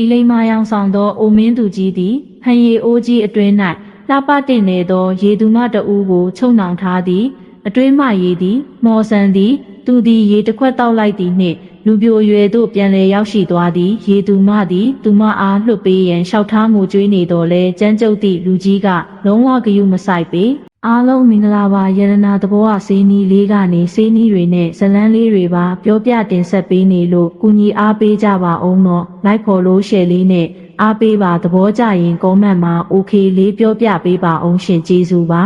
ဤလိမ္မာရောင်ဆောင်သောအိုမင်းသူကြီးသည်ဟန်ရီအိုးကြီးအတွင်း၌လှပတင်နေသော ရေသူမတအူးကိုချုံနှောင်ထားသည်အတွင်းမှရေသည် မော်ဆန်သည် သူသည်ရေတစ်ခွက်တောက်လိုက်သည်နှင့်လူပြိုရွယ်သို့ပြန်လည်ရောက်ရှိသွားသည် ရေသူမသည် သူမအားလွတ်ပေးရန်လျှောက်ထားငိုကြွေးနေတော်လဲကြမ်းကြုတ်သည့်လူကြီးကလုံးဝဂယုမဆိုင်ပေ အားလုံးမင်္ဂလာပါယရနာသဘောအစေးနီးလေးကနေစေးနီးတွေနဲ့ဇလန်းလေးတွေပါပြောပြတင်ဆက်ပေးနေလို့ကုညီအားပေးကြပါအောင်တော့လိုက်ဖော်လို့ရှယ်လေးနဲ့အားပေးပါသဘောကြရင်ကောမန့်မှာ okay လေးပြောပြပေးပါအောင်ရှင်ကျေးဇူးပါ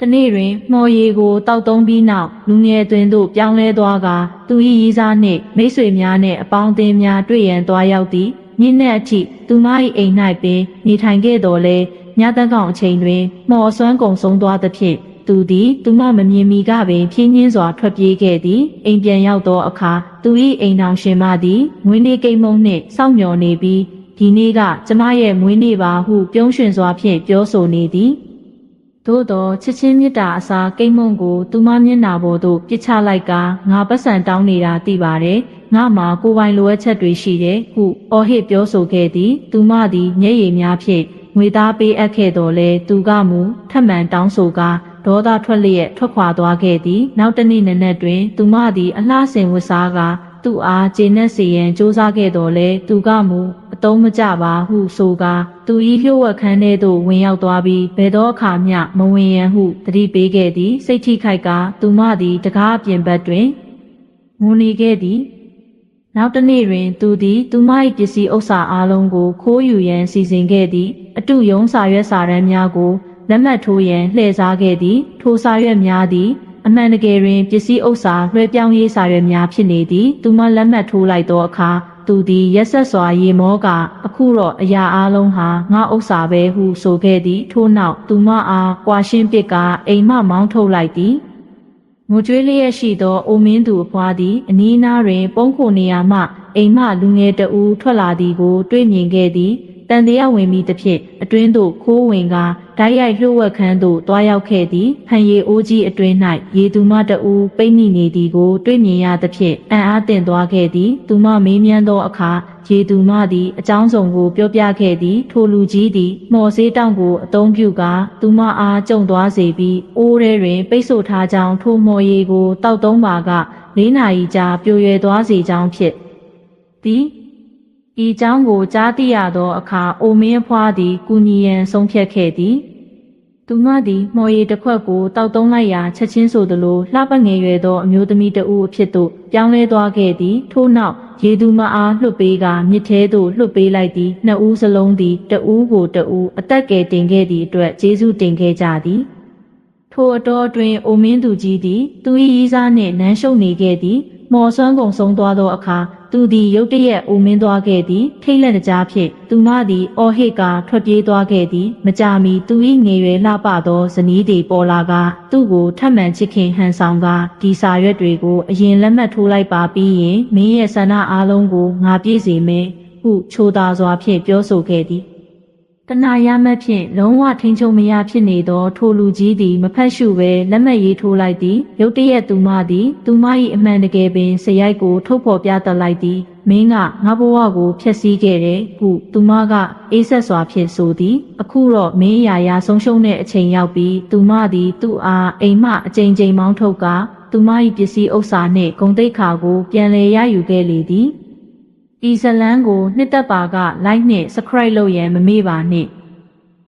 တနေ့တွင်မှော်ရည်ကိုတောက်သုံးပြီးနောက်လူငယ်တွင်သို့ပြောင်းလဲသွားကသူ၏ရီးစားနှင့်မိတ်ဆွေများနှင့်အပေါင်းအသင်းများတွေ့ရန်သွားရောက်သည်ညနေအထိသူမ၏အိမ်၌ပင်နေထိုင်ခဲ့တော်လဲ ညသက်ကောင်အချိန်တွင်မှော်ဆွမ်းကုံဆုံးသွားသဖြင့်သူသည်သူမမမြင်မီကပင်ဖြင်းညင်းစွာထွက်ပြေးခဲ့သည်အိမ်ပြန်ရောက်သောအခါသူ၏အိမ်တော်ရှင်မသည်ငွေနေကိမ်မုံနှင့်စောင့်မျှော်နေပြီးဒီနေ့ကကျမရဲ့မွေးနေ့ပါဟုပြုံးရွှင်စွာဖြင့်ပြောဆိုနေသည်သို့တော့ချစ်ချင်းမြတ်တာအစားကိမ့်မုံကိုသူမမျက်နာပေါ်သို့ပစ်ချလိုက်ကငါပတ်စံတောင်းနေတာသိပါတယ်ငါမှာကိုယ်ပိုင်လိုအပ်ချက်တွေရှိတယ်ဟုအော်ဟစ်ပြောဆိုခဲ့သည် သူမသည်မျက်ရည်များဖြင့် ငွေသားပေးအပ်ခဲ့တော်လဲသူကမူထပ်မံတောင်းဆိုကာဒေါသထွက်လျက်ထွက်ခွာသွားခဲ့သည်နောက်တစ်နေ့နံနက်တွင် သူမသည်အလှဆင်ဝတ်စားကသူ့အားကျေနပ်စေရန်စ조사ခဲ့တော်လဲသူကမူအတုံးမကြပါဟုဆိုကာသူဤလျှို့ဝှက်ခန်းထဲသို့ဝင်ရောက်သွားပြီးဘယ်တော့အခါမျှမဝင်ရန်ဟုတတိပေးခဲ့သည်စိတ်ထိခိုက်ကသူမသည်တကားအပြင်ဘက်တွင်ငိုနေခဲ့သည်နောက်တစ်နေ့တွင် သူသည်သူမ၏ပစ္စည်းဥစ္စာအလုံးကိုခိုးယူရန်စီစဉ်ခဲ့သည် အတုယုံစာရွက်စာတမ်းများကိုလက်မှတ်ထိုးရန်လှည့်စားခဲ့သည် ထိုစာရွက်များသည်အမှန်တကယ်တွင်ပစ္စည်းဥစ္စာလွှဲပြောင်းရေးစာရွက်များဖြစ်နေသည်သူမလက်မှတ်ထိုးလိုက်သောအခါသူသည်ရက်ဆက်စွာရေမောကအခုတော့အရာအလုံးဟာငါဥစ္စာပဲဟုဆိုခဲ့သည်ထို့နောက်သူမအားကွာရှင်းပစ်ကအိမ်မှမောင်းထုတ်လိုက်သည်ငိုကြွေးလျက်ရှိသောအိုမင်းသူအဖွားသည်အနီးနားတွင် ပုံခုနေရာမှအိမ်မှလူငယ်တဦးထွက်လာသည်ကို တွေ့မြင်ခဲ့သည် တန်တရားဝင်ပြီးသဖြင့်အတွင်းသို့ခိုးဝင်ကဓာတ်ရိုက်လှုပ်ဝက်ခန်းသို့တွားရောက်ခဲ့သည်ဟန်ရီအိုးကြီးအတွင်း၌ရေသူမတဦးပိတ်မိနေသည်ကို တွေ့မြင်ရသဖြင့်အံ့အားသင့်သွားခဲ့သည်သူမမေးမြန်းသောအခါရေသူမသည်အကြောင်းစုံကိုပြောပြခဲ့သည် ထိုလူကြီးသည်မော်စေးတောင်ကိုအသုံးပြုကာသူမအားကြုံသွားစေပြီးအိုးထဲတွင်ပိတ်ဆို့ထားကြောင်းထိုမော်ရည်ကိုတောက်သုံးပါကလေးနာရီကြာပြိုရွယ်သွားစေကြောင်းဖြစ်သည် ဤเจ้าကိုကြားသိရသောအခါအိုမင်းအဖွားသည်ကုညီရန်ဆုံးဖြတ်ခဲ့သည်သူမသည်မော်ရည်တစ်ခွက်ကိုတောက်သုံးလိုက်ရာချက်ချင်းဆိုသလိုလှပငယ်ရွယ်သောအမျိုးသမီးတဦးအဖြစ်သို့ပြောင်းလဲသွားခဲ့သည်ထို့နောက်ရေသူမအားလွှတ်ပေးကမြစ်ထဲသို့လွှတ်ပေးလိုက်သည်နှစ်ဦးစလုံးသည်တဦးကိုတဦးအသက်ကယ်တင်ခဲ့သည့်အတွက်ကျေးဇူးတင်ခဲ့ကြသည် ထိုအတော်တွင်အိုမင်းသူကြီးသည်သူ၏ရီးစားနှင့်နမ်းရှုပ်နေခဲ့သည်မော်ဆွမ်းကုံဆုံးသွားသောအခါ သူသည်ရုတ်တရက်အိုမင်းသွားခဲ့သည်ထိတ်လန့်တကြားဖြင့်သူမသည်အော်ဟစ်ကာထွက်ပြေးသွားခဲ့သည်မကြမီသူ၏ငယ်ရွယ်လှပသောဇနီးသည်ပေါ်လာကသူ့ကိုထပ်မံချစ်ခင်ဟန်ဆောင်ကဒီစာရွက်တွေကိုအရင်လက်မှတ်ထိုးလိုက်ပါပြီးရင်မင်းရဲ့ဆန္ဒအားလုံးကိုငါပြည့်စေမယ်ဟုချိုသာစွာဖြင့်ပြောဆိုခဲ့သည် တနာရမတ်ဖြင့်လုံးဝထိန်ချုံမရဖြစ်နေသော ထိုလူကြီးသည်မဖက်ရှုပဲလက်မှတ်ရေးထိုးလိုက်သည်ရုတ်တရက်သူမသည် သူမ၏အမှန်တကယ်ပင်စရိုက်ကိုထုတ်ဖော်ပြတတ်လိုက်သည်မင်းကငါဘဝကိုဖျက်ဆီးခဲ့တယ်ဟုသူမကအေးဆက်စွာဖြင့်ဆိုသည် အခုတော့မင်းအရာရာဆုံးရှုံးတဲ့အချိန်ရောက်ပြီးသူမသည်သူ့အားအိမ်မှအချိန်ချိန်မောင်းထုတ်ကသူမ၏ပစ္စည်းဥစ္စာနှင့်ဂုံတိတ်ခါကိုပြန်လည်ရယူခဲ့လေသည် ဤဇလန်းကိုနှစ်သက်ပါက like နှင့် subscribe လုပ်ရန်မမေ့ပါနှင့်